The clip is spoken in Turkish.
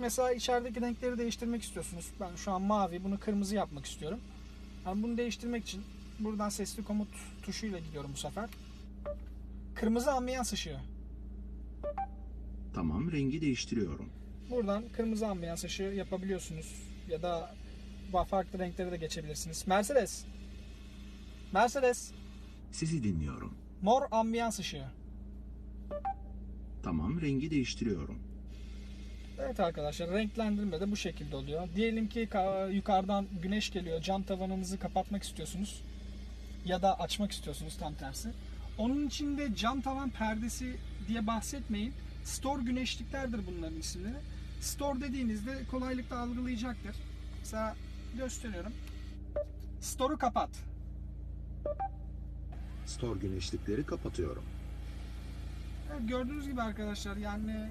mesela içerideki renkleri değiştirmek istiyorsunuz. Ben şu an mavi, bunu kırmızı yapmak istiyorum. Yani bunu değiştirmek için buradan sesli komut tuşuyla gidiyorum bu sefer. Kırmızı ambiyans ışığı. Tamam, rengi değiştiriyorum. Buradan kırmızı ambiyans ışığı yapabiliyorsunuz. Ya da farklı renklere de geçebilirsiniz. Mercedes. Mercedes. Sizi dinliyorum. Mor ambiyans ışığı. Tamam, rengi değiştiriyorum. Evet arkadaşlar renklendirme de bu şekilde oluyor. Diyelim ki ka- yukarıdan güneş geliyor. Cam tavanınızı kapatmak istiyorsunuz. Ya da açmak istiyorsunuz tam tersi. Onun için de cam tavan perdesi diye bahsetmeyin. Store güneşliklerdir bunların isimleri. Store dediğinizde kolaylıkla algılayacaktır. Mesela gösteriyorum. Store'u kapat. Store güneşlikleri kapatıyorum. Evet, gördüğünüz gibi arkadaşlar yani